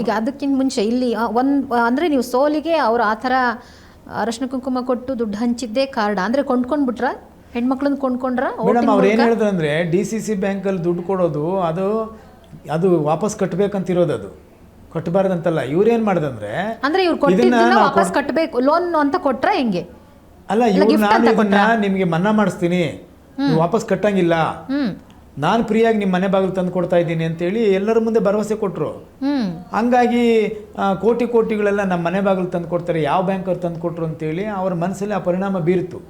ಈಗ ಅದಕ್ಕಿಂತ ಮುಂಚೆ ಇಲ್ಲಿ ಒಂದು ಅಂದ್ರೆ ನೀವು ಸೋಲಿಗೆ ಅವ್ರು ಆ ಥರ ಅರಶಿನ ಕುಂಕುಮ ಕೊಟ್ಟು ದುಡ್ಡು ಹಂಚಿದ್ದೇ ಕಾರಣ ಅಂದ್ರೆ ಕೊಂಡ್ಕೊಂಡ್ಬಿಟ್ರ? ಹೆಣ್ಮಕ್ಳನ್ನ ಕೊಂಡ್ಕೊಂಡ್ರ? ಮೇಡಮ್ ಅವ್ರು ಏನು ಹೇಳಿದ್ರು ಅಂದರೆ ಡಿ ಸಿ ಸಿ ಬ್ಯಾಂಕಲ್ಲಿ ದುಡ್ಡು ಕೊಡೋದು ಅದು ಅದು ವಾಪಸ್ ಕಟ್ಟಬೇಕಂತಿರೋದು ಅದು. ಕಟ್ಟಬಾರ್ದಂತಲ್ಲ ಇವ್ರೇನು ಮಾಡಿದಂದ್ರೆ ಅಂದ್ರೆ ಇವ್ರು ಕೊಟ್ಟಿದ್ದನ್ನ ವಾಪಸ್ ಕಟ್ಟಬೇಕು ಲೋನ್ ಅಂತ ಕೊಟ್ರ ಹೆಂಗೆ? ಅಲ್ಲ ಇವ್ರು ನಾನು ಇದನ್ನ ನಿಮಗೆ ಮನ್ನಾ ಮಾಡಿಸ್ತೀನಿ. ವಾಪಸ್ ಕಟ್ಟಂಗಿಲ್ಲ. ನಾನು ಫ್ರೀಯಾಗಿ ನಿಮ್ಮ ಮನೆ ಬಾಗಿಲು ತಂದು ಕೊಡ್ತಾ ಇದ್ದೀನಿ ಅಂತೇಳಿ ಎಲ್ಲರ ಮುಂದೆ ಭರವಸೆ ಕೊಟ್ಟರು ಹಂಗಾಗಿ ಕೋಟಿ ಕೋಟಿಗಳೆಲ್ಲ ನಮ್ಮ ಮನೆ ಬಾಗಿಲು ತಂದು ಕೊಡ್ತಾರೆ ಯಾವ ಬ್ಯಾಂಕ್ ಅವ್ರು ತಂದು ಕೊಟ್ರು ಅಂತೇಳಿ ಅವ್ರ ಮನಸ್ಸಲ್ಲಿ ಆ ಪರಿಣಾಮ ಬೀರಿತು.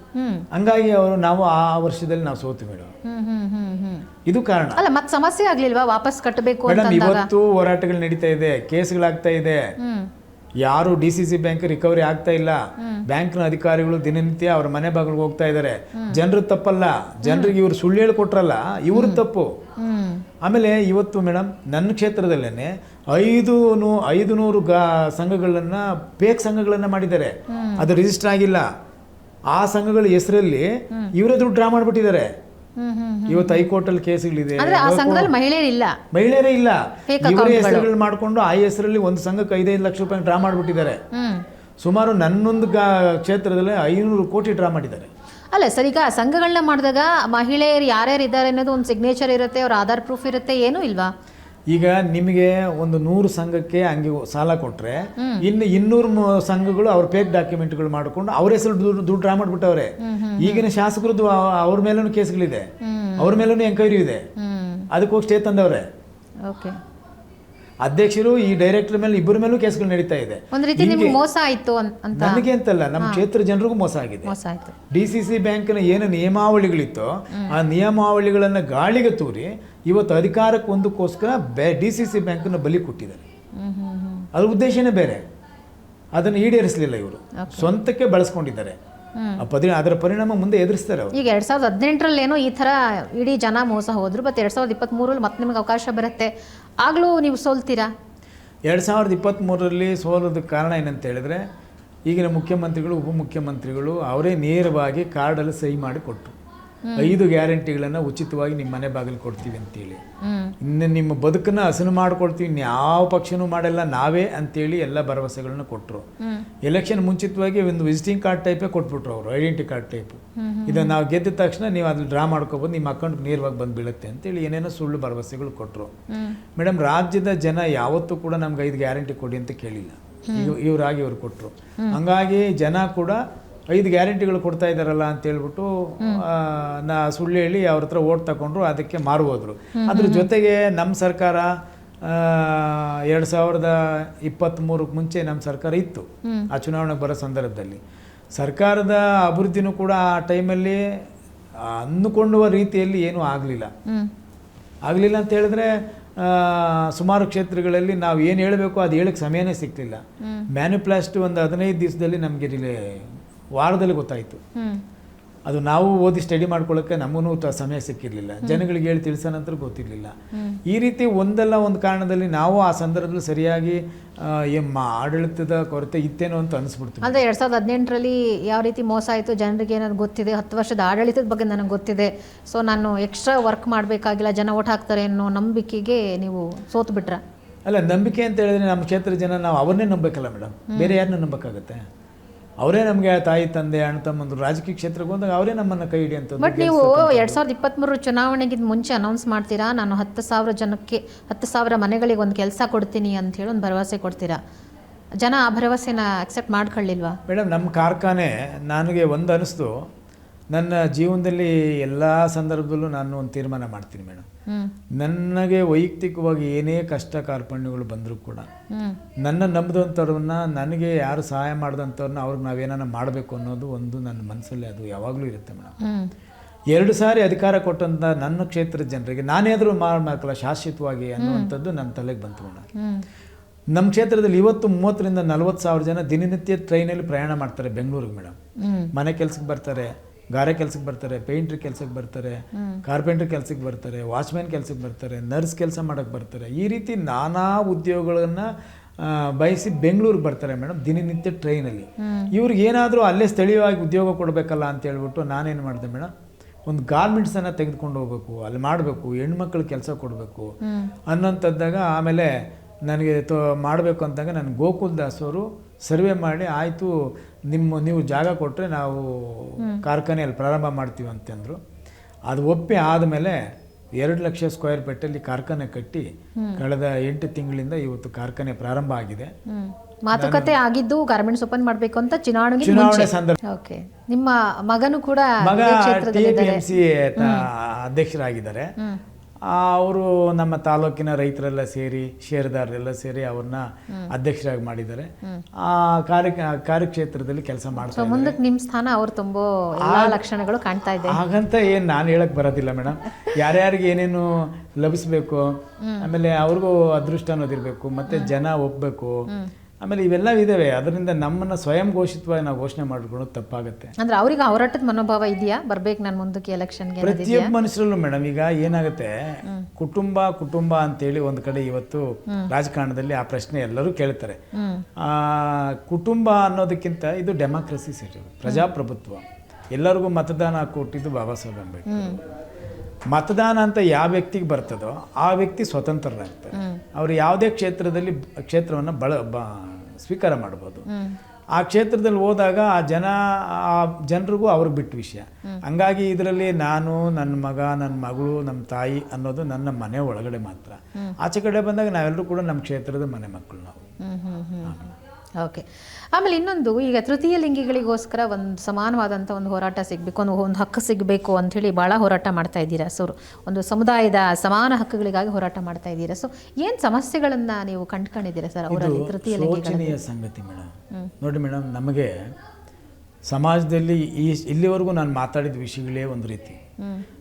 ಹಂಗಾಗಿ ಅವರು ನಾವು ಆ ವರ್ಷದಲ್ಲಿ ನಾವು ಸೋತು ಮೇಡಮ್ ಇದು ಕಾರಣ. ಅಲ್ಲ ಮತ್ತೆ ಸಮಸ್ಯೆ ಆಗ್ಲಿಲ್ವಾ? ವಾಪಸ್ ಕಟ್ಟಬೇಕು ಮೇಡಮ್ ಇವತ್ತು ಹೋರಾಟಗಳು ನಡೀತಾ ಇದೆ ಕೇಸ್ಗಳಾಗ್ತಾ ಇದೆ. ಯಾರು D C C bank recovery ಆಗ್ತಾ ಇಲ್ಲ. ಬ್ಯಾಂಕ್ನ ಅಧಿಕಾರಿಗಳು ದಿನನಿತ್ಯ ಅವ್ರ ಮನೆ ಬಾಗಿಲಿಗೆ ಹೋಗ್ತಾ ಇದ್ದಾರೆ ಜನರು ತಪ್ಪಲ್ಲ. ಜನರಿಗೆ ಇವ್ರು ಸುಳ್ಳು ಹೇಳ್ಕೊಟ್ರಲ್ಲ ಇವ್ರ ತಪ್ಪು. ಆಮೇಲೆ ಇವತ್ತು ಮೇಡಮ್ ನನ್ನ ಕ್ಷೇತ್ರದಲ್ಲೇ ಐದು ನೂ ಐದು ನೂರು ಗಾ ಸಂಘಗಳನ್ನ ಪೇಕ್ ಸಂಘಗಳನ್ನ ಮಾಡಿದ್ದಾರೆ. ಅದು ರಿಜಿಸ್ಟರ್ ಆಗಿಲ್ಲ. ಆ ಸಂಘಗಳ ಹೆಸರಲ್ಲಿ ಇವರೇ ದುಡ್ಡು ಡ್ರಾ ಮಾಡಿಬಿಟ್ಟಿದ್ದಾರೆ. ಇವತ್ತು ಹೈಕೋರ್ಟಲ್ಲಿ ಕೇಸ್ಗಳಿದೆ. ಸಂಘದಲ್ಲಿ ಮಹಿಳೆಯರಿಲ್ಲ. ಮಹಿಳೆಯರೇ ಇಲ್ಲ. ಇವರೇ ಹೆಸರುಗಳು ಮಾಡಿಕೊಂಡು ಆ ಹೆಸರಲ್ಲಿ ಒಂದು ಸಂಘಕ್ಕೆ ಐದೈದು ಲಕ್ಷ ರೂಪಾಯಿ ಡ್ರಾ ಮಾಡಿಬಿಟ್ಟಿದ್ದಾರೆ. ಸುಮಾರು ನನ್ನೊಂದು ಕ್ಷೇತ್ರದಲ್ಲಿ ಐನೂರು ಕೋಟಿ ಡ್ರಾ ಮಾಡಿದ್ದಾರೆ. ಅಲ್ಲ ಸರ್ ಈಗ ಸಂಘಗಳನ್ನ ಮಾಡಿದಾಗ ಮಹಿಳೆಯರು ಯಾರ್ಯಾರು ಇದ್ದಾರೆ ಅನ್ನೋದು ಒಂದು ಸಿಗ್ನೇಚರ್ ಇರುತ್ತೆ ಅವ್ರ ಆಧಾರ್ ಪ್ರೂಫ್ ಇರುತ್ತೆ ಏನೂ ಇಲ್ವಾ? ಈಗ ನಿಮಗೆ ಒಂದು ನೂರು ಸಂಘಕ್ಕೆ ಹಂಗೆ ಸಾಲ ಕೊಟ್ರೆ ಇನ್ನು ಇನ್ನೂರು ಸಂಘಗಳು ಅವ್ರ ಫೇಕ್ ಡಾಕ್ಯುಮೆಂಟ್ಗಳು ಮಾಡಿಕೊಂಡು ಅವ್ರ ಹೆಸರು ದುಡ್ಡು ದುಡ್ಡು ಡ್ರಾ ಮಾಡಿಬಿಟ್ಟವ್ರೆ. ಈಗಿನ ಶಾಸಕರದ್ದು ಅವ್ರ ಮೇಲೂ ಕೇಸ್ಗಳಿದೆ. ಅವ್ರ ಮೇಲೂ ಎಂಕ್ವೈರಿ ಇದೆ. ಅದಕ್ಕೆ ಅದಕ್ಕೋಗಿ ಸ್ಟೇ ತಂದವ್ರೆ. ಓಕೆ. ಅಧ್ಯಕ್ಷರು ಈ ಡೈರೆಕ್ಟರ್ ಮೇಲೆ ಇಬ್ಬರ ಮೇಲೂ ಕೇಸ್ಗಳು ನಡೀತಾ ಇದೆ. ಒಂದು ರೀತಿ ನಿಮ್ಗೆ ಮೋಸ ಆಯ್ತು ಅಂತ. ನನಗೆ ಅಂತಲ್ಲ ನಮ್ಮ ಕ್ಷೇತ್ರ ಜನರಿಗೂ ಮೋಸ ಆಗಿದೆ. ಮೋಸ ಆಯ್ತು. ಡಿ ಸಿ ಸಿ ಬ್ಯಾಂಕ್ನ ಏನು ನಿಯಮಾವಳಿಗಳಿತ್ತೋ ಆ ನಿಯಮಾವಳಿಗಳನ್ನು ಗಾಳಿಗೆ ತೂರಿ ಇವತ್ತು ಅಧಿಕಾರಕ್ಕೆ ಒಂದಕ್ಕೋಸ್ಕರ ಬೆ ಡಿ ಸಿ ಸಿ ಬ್ಯಾಂಕನ್ನು ಬಲಿ ಕೊಟ್ಟಿದ್ದಾರೆ. ಅದ್ರ ಉದ್ದೇಶನೇ ಬೇರೆ. ಅದನ್ನು ಈಡೇರಿಸಲಿಲ್ಲ ಇವರು. ಸ್ವಂತಕ್ಕೆ ಬಳಸ್ಕೊಂಡಿದ್ದಾರೆ. ಆ ಪರಿ ಅದರ ಪರಿಣಾಮ ಮುಂದೆ ಎದುರಿಸ್ತಾರೆ ಅವರು. ಈಗ ಎರಡ್ ಸಾವಿರದ ಹದಿನೆಂಟರಲ್ಲೇನೋ ಈ ಥರ ಇಡೀ ಜನ ಮೋಸ ಹೋದ್ರು ಬಟ್ ಎರಡ್ ಸಾವಿರದ ಇಪ್ಪತ್ತ್ಮೂರಲ್ಲಿ ಮತ್ತೆ ನಿಮಗೆ ಅವಕಾಶ ಬರುತ್ತೆ. ಆಗ್ಲೂ ನೀವು ಸೋಲ್ತೀರಾ? ಎರಡು ಸಾವಿರದ ಇಪ್ಪತ್ತ್ಮೂರರಲ್ಲಿ ಸೋಲೋದಕ್ಕೆ ಕಾರಣ ಏನಂತ ಹೇಳಿದ್ರೆ ಈಗಿನ ಮುಖ್ಯಮಂತ್ರಿಗಳು ಉಪಮುಖ್ಯಮಂತ್ರಿಗಳು ಅವರೇ ನೇರವಾಗಿ ಕಾರ್ಡಲ್ಲಿ ಸಹಿ ಮಾಡಿ ಕೊಟ್ಟರು. ಐದು ಗ್ಯಾರಂಟಿಗಳನ್ನು ಉಚಿತವಾಗಿ ನಿಮ್ಮ ಮನೆ ಬಾಗಿಲು ಕೊಡ್ತೀವಿ ಅಂತೇಳಿ. ಹೇಳಿ ಇನ್ನು ನಿಮ್ಮ ಬದುಕನ್ನ ಹಸನು ಮಾಡ್ಕೊಡ್ತೀವಿ ಯಾವ ಪಕ್ಷನೂ ಮಾಡಲ್ಲ ನಾವೇ ಅಂತೇಳಿ ಎಲ್ಲ ಭರವಸೆಗಳನ್ನ ಕೊಟ್ಟರು ಎಲೆಕ್ಷನ್ ಮುಂಚಿತವಾಗಿ ಒಂದು ವಿಸಿಟಿಂಗ್ ಕಾರ್ಡ್ ಟೈಪೇ ಕೊಟ್ಬಿಟ್ರು ಅವರು ಐಡೆಂಟಿ ಕಾರ್ಡ್ ಟೈಪ್ ಇದನ್ನು ನಾವು ಗೆದ್ದ ತಕ್ಷಣ ನೀವು ಅದ್ರಲ್ಲಿ ಡ್ರಾ ಮಾಡ್ಕೋಬೋದು ನಿಮ್ಮ ಅಕೌಂಟ್ಗೆ ನೇರವಾಗಿ ಬಂದು ಬೀಳುತ್ತೆ ಅಂತೇಳಿ ಏನೇನೋ ಸುಳ್ಳು ಭರವಸೆಗಳು ಕೊಟ್ಟರು ಮೇಡಮ್ ರಾಜ್ಯದ ಜನ ಯಾವತ್ತೂ ಕೂಡ ನಮ್ಗೆ ಐದು ಗ್ಯಾರಂಟಿ ಕೊಡಿ ಅಂತ ಕೇಳಿಲ್ಲ. ಇವರಾಗಿ ಇವ್ರಾಗಿ ಇವ್ರು ಕೊಟ್ಟರು ಹಂಗಾಗಿ ಜನ ಕೂಡ ಐದು ಗ್ಯಾರಂಟಿಗಳು ಕೊಡ್ತಾ ಇದ್ದಾರಲ್ಲ ಅಂತ ಹೇಳ್ಬಿಟ್ಟು ಆ, ನಾ ಸುಳ್ಳು ಹೇಳಿ ಅವ್ರ ಹತ್ರ ಓಟ್ ತಗೊಂಡ್ರು ಅದಕ್ಕೆ ಮಾರು ಹೋದ್ರು ಅದ್ರ ಜೊತೆಗೆ ನಮ್ಮ ಸರ್ಕಾರ ಎರಡು ಸಾವಿರದ ಇಪ್ಪತ್ತ್ಮೂರಕ್ಕೆ ಮುಂಚೆ ನಮ್ಮ ಸರ್ಕಾರ ಇತ್ತು ಆ ಚುನಾವಣೆಗೆ ಬರೋ ಸಂದರ್ಭದಲ್ಲಿ. ಸರ್ಕಾರದ ಅಭಿವೃದ್ಧಿನೂ ಕೂಡ ಆ ಟೈಮಲ್ಲಿ ಅಂದುಕೊಂಡುವ ರೀತಿಯಲ್ಲಿ ಏನೂ ಆಗಲಿಲ್ಲ. ಆಗಲಿಲ್ಲ ಅಂತ ಹೇಳಿದ್ರೆ ಆ, ಸುಮಾರು ಕ್ಷೇತ್ರಗಳಲ್ಲಿ ನಾವು ಏನು ಹೇಳಬೇಕು ಅದು ಹೇಳಕ್ಕೆ ಸಮಯನೇ ಸಿಗ್ತಿಲ್ಲ ಮ್ಯಾನುಪ್ಲಾಸ್ಟ್ ಒಂದು ಹದಿನೈದು ದಿವಸದಲ್ಲಿ ನಮಗೆ ವಾರದಲ್ಲಿ ಗೊತ್ತಾಯಿತು. ಅದು ನಾವು ಓದಿ ಸ್ಟಡಿ ಮಾಡ್ಕೊಳ್ಳೋಕ್ಕೆ ನಮಗೂ ಸಮಯ ಸಿಕ್ಕಿರಲಿಲ್ಲ. ಜನಗಳಿಗೆ ಹೇಳಿ ತಿಳಿಸೋ ನಂತರ ಗೊತ್ತಿರಲಿಲ್ಲ. ಈ ರೀತಿ ಒಂದಲ್ಲ ಒಂದು ಕಾರಣದಲ್ಲಿ ನಾವು ಆ ಸಂದರ್ಭದಲ್ಲಿ ಸರಿಯಾಗಿ ಆಡಳಿತದ ಕೊರತೆ ಇತ್ತೇನೋ ಅಂತ ಅನಿಸ್ಬಿಡ್ತು. ಅಂದ್ರೆ ಎರಡ್ ಸಾವಿರದ ಹದಿನೆಂಟರಲ್ಲಿ ಯಾವ ರೀತಿ ಮೋಸ ಆಯಿತು ಜನರಿಗೆ ಏನಾದ್ರು ಗೊತ್ತಿದೆ. ಹತ್ತು ವರ್ಷದ ಆಡಳಿತದ ಬಗ್ಗೆ ನನಗೆ ಗೊತ್ತಿದೆ. ಸೊ ನಾನು ಎಕ್ಸ್ಟ್ರಾ ವರ್ಕ್ ಮಾಡಬೇಕಾಗಿಲ್ಲ ಜನ ಓಟ್ ಹಾಕ್ತಾರೆ ಅನ್ನೋ ನಂಬಿಕೆಗೆ ನೀವು ಸೋತು ಬಿಟ್ರ ಅಲ್ಲ ನಂಬಿಕೆ ಅಂತ ಹೇಳಿದ್ರೆ ನಮ್ಮ ಕ್ಷೇತ್ರದ ಜನ ನಾವು ಅವ್ರನ್ನೇ ನಂಬಬೇಕಲ್ಲ ಮೇಡಮ್. ಬೇರೆ ಯಾರನ್ನ ನಂಬಕ್ಕಾಗತ್ತೆ? ಅವರೇ ನಮಗೆ ತಾಯಿ ತಂದೆ ಅಣ್ಣ ತಮ್ಮಂದ್ರು ರಾಜಕೀಯ ಕ್ಷೇತ್ರಕ್ಕೆ ಹೋದಾಗ ಅವರೇ ನಮ್ಮನ್ನು ಕೈ ಹಿಡಿಯಂತ ಬಟ್ ನೀವು ಎರಡು ಸಾವಿರದ ಇಪ್ಪತ್ತ್ಮೂರು ಚುನಾವಣೆಗಿಂತ ಮುಂಚೆ ಅನೌನ್ಸ್ ಮಾಡ್ತೀರಾ? ನಾನು ಹತ್ತು ಸಾವಿರ ಜನಕ್ಕೆ ಹತ್ತು ಸಾವಿರ ಮನೆಗಳಿಗೆ ಒಂದು ಕೆಲಸ ಕೊಡ್ತೀನಿ ಅಂತ ಹೇಳಿ ಒಂದು ಭರವಸೆ ಕೊಡ್ತೀರಾ? ಜನ ಆ ಭರವಸೆನ ಅಕ್ಸೆಪ್ಟ್ ಮಾಡ್ಕೊಳ್ಳಿಲ್ವಾ? ಮೇಡಮ್ ನಮ್ಮ ಕಾರ್ಖಾನೆ ನನಗೆ ಒಂದು ಅನಿಸ್ತು. ನನ್ನ ಜೀವನದಲ್ಲಿ ಎಲ್ಲ ಸಂದರ್ಭದಲ್ಲೂ ನಾನು ಒಂದು ತೀರ್ಮಾನ ಮಾಡ್ತೀನಿ ಮೇಡಮ್ ನನಗೆ ವೈಯಕ್ತಿಕವಾಗಿ ಏನೇ ಕಷ್ಟ ಕಾರ್ಪಣ್ಯಗಳು ಬಂದರೂ ಕೂಡ ನನ್ನ ನಂಬಿದಂಥವ್ರನ್ನ, ನನಗೆ ಯಾರು ಸಹಾಯ ಮಾಡಿದಂಥವ್ರನ್ನ ಅವ್ರಿಗೆ ನಾವೇನಾನ ಮಾಡಬೇಕು ಅನ್ನೋದು ಒಂದು ನನ್ನ ಮನಸ್ಸಲ್ಲಿ ಅದು ಯಾವಾಗಲೂ ಇರುತ್ತೆ ಮೇಡಮ್. ಎರಡು ಸಾರಿ ಅಧಿಕಾರ ಕೊಟ್ಟಂಥ ನನ್ನ ಕ್ಷೇತ್ರದ ಜನರಿಗೆ ನಾನೇದರೂ ಮಾಡಬೇಕಲ್ಲ ಶಾಶ್ವತವಾಗಿ ಅನ್ನುವಂಥದ್ದು ನನ್ನ ತಲೆಗೆ ಬಂತು ಮೇಡಮ್. ನಮ್ಮ ಕ್ಷೇತ್ರದಲ್ಲಿ ಇವತ್ತು ಮೂವತ್ತರಿಂದ ನಲ್ವತ್ತು ಸಾವಿರ ಜನ ದಿನನಿತ್ಯ ಟ್ರೈನಲ್ಲಿ ಪ್ರಯಾಣ ಮಾಡ್ತಾರೆ ಬೆಂಗಳೂರಿಗೆ ಮೇಡಮ್. ಮನೆ ಕೆಲಸಕ್ಕೆ ಬರ್ತಾರೆ ಗಾರೆ ಕೆಲ್ಸಕ್ಕೆ ಬರ್ತಾರೆ ಪೇಂಟ್ರ್ ಕೆಲ್ಸಕ್ಕೆ ಬರ್ತಾರೆ ಕಾರ್ಪೆಂಟ್ರ್ ಕೆಲ್ಸಕ್ಕೆ ಬರ್ತಾರೆ ವಾಚ್ಮ್ಯಾನ್ ಕೆಲ್ಸಕ್ಕೆ ಬರ್ತಾರೆ ನರ್ಸ್ ಕೆಲಸ ಮಾಡೋಕ್ಕೆ ಬರ್ತಾರೆ. ಈ ರೀತಿ ನಾನಾ ಉದ್ಯೋಗಗಳನ್ನು ಬಯಸಿ ಬೆಂಗಳೂರಿಗೆ ಬರ್ತಾರೆ ಮೇಡಮ್ ದಿನನಿತ್ಯ ಟ್ರೈನಲ್ಲಿ ಇವ್ರಿಗೆ ಏನಾದರೂ ಅಲ್ಲೇ ಸ್ಥಳೀಯವಾಗಿ ಉದ್ಯೋಗ ಕೊಡಬೇಕಲ್ಲ ಅಂತ ಹೇಳ್ಬಿಟ್ಟು ನಾನೇನು ಮಾಡಿದೆ ಮೇಡಮ್ ಒಂದು ಗಾರ್ಮೆಂಟ್ಸನ್ನು ತೆಗೆದುಕೊಂಡು ಹೋಗ್ಬೇಕು ಅಲ್ಲಿ ಮಾಡಬೇಕು ಹೆಣ್ಮಕ್ಳು ಕೆಲಸ ಕೊಡಬೇಕು. ಅನ್ನೋಂಥದ್ದಾಗ ಆಮೇಲೆ ನನಗೆ ತೋ ಮಾಡಬೇಕು ಅಂದಾಗ ನಾನು ಗೋಕುಲ್ ದಾಸ್ ಅವರು ಸರ್ವೆ ಮಾಡಿ ಆಯಿತು ನಿಮ್ಮ ನೀವು ಜಾಗ ಕೊಟ್ಟರೆ ನಾವು ಕಾರ್ಖಾನೆಯಲ್ಲಿ ಪ್ರಾರಂಭ ಮಾಡ್ತೀವಿ ಅಂತಂದರು. ಅದು ಒಪ್ಪಿ ಆದಮೇಲೆ ಎರಡು ಲಕ್ಷ ಸ್ಕ್ವೇರ್ ಫೀಟಲ್ಲಿ ಕಾರ್ಖಾನೆ ಕಟ್ಟಿ ಕಳೆದ ಎಂಟು ತಿಂಗಳಿಂದ ಇವತ್ತು ಕಾರ್ಖಾನೆ ಪ್ರಾರಂಭ ಆಗಿದೆ. ಮಾತುಕತೆ ಆಗಿದ್ದು ಗಾರ್ಮೆಂಟ್ಸ್ ಓಪನ್ ಮಾಡಬೇಕು ಅಂತ ಚುನಾವಣೆಗೆ ಚುನಾವಣೆ ಸಂದರ್ಭ ಓಕೆ ನಿಮ್ಮ ಮಗನು ಕೂಡ ಮಗ ಅಧ್ಯಕ್ಷರಾಗಿದ್ದಾರೆ. ಅವರು ನಮ್ಮ ತಾಲೂಕಿನ ರೈತರೆಲ್ಲ ಸೇರಿ ಷೇರುದಾರರೆಲ್ಲ ಸೇರಿ ಅವ್ರನ್ನ ಅಧ್ಯಕ್ಷರಾಗಿ ಮಾಡಿದ್ದಾರೆ. ಆ ಕಾರ್ಯ ಕಾರ್ಯಕ್ಷೇತ್ರದಲ್ಲಿ ಕೆಲಸ ಮಾಡ್ತಾರೆ ಮುಂದಕ್ಕೆ ನಿಮ್ಮ ಸ್ಥಾನ ಅವ್ರು ತುಂಬೋ ಎಲ್ಲಾ ಲಕ್ಷಣಗಳು ಕಾಣ್ತಾ ಇದೆ. ಹಾಗಂತ ಏನು ನಾನು ಹೇಳಕ್ ಬರೋದಿಲ್ಲ ಮೇಡಮ್ ಯಾರ್ಯಾರಿಗೆ ಏನೇನು ಲಭಿಸ್ಬೇಕು ಆಮೇಲೆ ಅವ್ರಿಗೂ ಅದೃಷ್ಟ ಅನ್ನೋದಿರಬೇಕು ಮತ್ತೆ ಜನ ಒಪ್ಪಬೇಕು ಆಮೇಲೆ ಇವೆಲ್ಲ ಇದಾವೆ. ಅದರಿಂದ ನಮ್ಮನ್ನ ಸ್ವಯಂ ಘೋಷಿತವಾಗಿ ನಾವು ಘೋಷಣೆ ಮಾಡಿಕೊಳ್ಳೋದು ತಪ್ಪಾಗುತ್ತೆ. ಅಂದ್ರೆ ಅವ್ರಿಗೆ ಹೋರಾಟದ ಮನೋಭಾವ ಇದೆಯಾ? ಬರ್ಬೇಕು ನಾನು ಮುಂದಕ್ಕೆ ಎಲೆಕ್ಷನ್ಗೆ ಪ್ರತಿಯೊಬ್ಬ ಮನುಷ್ಯರಲ್ಲೂ ಮೇಡಮ್ ಈಗ ಏನಾಗುತ್ತೆ? ಕುಟುಂಬ ಕುಟುಂಬ ಅಂತೇಳಿ ಒಂದು ಕಡೆ ಇವತ್ತು ರಾಜಕಾರಣದಲ್ಲಿ ಆ ಪ್ರಶ್ನೆ ಎಲ್ಲರೂ ಕೇಳ್ತಾರೆ. ಆ, ಕುಟುಂಬ ಅನ್ನೋದಕ್ಕಿಂತ ಇದು ಡೆಮಾಕ್ರಸಿ ಸಿಟಿ ಪ್ರಜಾಪ್ರಭುತ್ವ. ಎಲ್ಲರಿಗೂ ಮತದಾನ ಕೊಟ್ಟಿದ್ದು ಬಾಬಾ ಸಾಹೇಬ್ ಅಂಬೇಡ್ಕರ್. ಮತದಾನ ಅಂತ ಯಾವ ವ್ಯಕ್ತಿಗೆ ಬರ್ತದೋ ಆ ವ್ಯಕ್ತಿ ಸ್ವತಂತ್ರರಾಗ್ತಾರೆ. ಅವರು ಯಾವುದೇ ಕ್ಷೇತ್ರದಲ್ಲಿ ಕ್ಷೇತ್ರವನ್ನು ಬಳ ಬ ಸ್ವೀಕಾರ ಮಾಡ್ಬೋದು. ಆ ಕ್ಷೇತ್ರದಲ್ಲಿ ಹೋದಾಗ ಆ ಜನ ಆ ಜನರಿಗೂ ಅವ್ರಿಗೆ ಬಿಟ್ಟ ವಿಷಯ. ಹಂಗಾಗಿ ಇದರಲ್ಲಿ ನಾನು ನನ್ನ ಮಗ ನನ್ನ ಮಗಳು ನಮ್ಮ ತಾಯಿ ಅನ್ನೋದು ನನ್ನ ಮನೆ ಒಳಗಡೆ ಮಾತ್ರ. ಆಚೆ ಕಡೆ ಬಂದಾಗ ನಾವೆಲ್ಲರೂ ಕೂಡ ನಮ್ಮ ಕ್ಷೇತ್ರದ ಮನೆ ಮಕ್ಕಳು ನಾವು. ಓಕೆ ಆಮೇಲೆ ಇನ್ನೊಂದು ಈಗ ತೃತೀಯ ಲಿಂಗಿಗಳಿಗೋಸ್ಕರ ಒಂದು ಸಮಾನವಾದಂಥ ಒಂದು ಹೋರಾಟ ಸಿಗಬೇಕು ಒಂದು ಒಂದು ಹಕ್ಕು ಸಿಗಬೇಕು ಅಂಥೇಳಿ ಭಾಳ ಹೋರಾಟ ಮಾಡ್ತಾ ಇದ್ದೀರಾ? ಸೊ ಒಂದು ಸಮುದಾಯದ ಸಮಾನ ಹಕ್ಕುಗಳಿಗಾಗಿ ಹೋರಾಟ ಮಾಡ್ತಾ ಇದ್ದೀರಾ? ಸೊ ಏನು ಸಮಸ್ಯೆಗಳನ್ನು ನೀವು ಕಂಡುಕೊಂಡಿದ್ದೀರಾ ಸರ್ ಅವರಲ್ಲಿ ತೃತೀಯ ಲಿಂಗಿಗಳ ಸಂಗತಿ ಮೇಡಮ್. ನೋಡಿ ಮೇಡಮ್ ನಮಗೆ ಸಮಾಜದಲ್ಲಿ ಈ ಇಲ್ಲಿವರೆಗೂ ನಾನು ಮಾತಾಡಿದ ವಿಷಯಗಳೇ ಒಂದು ರೀತಿ.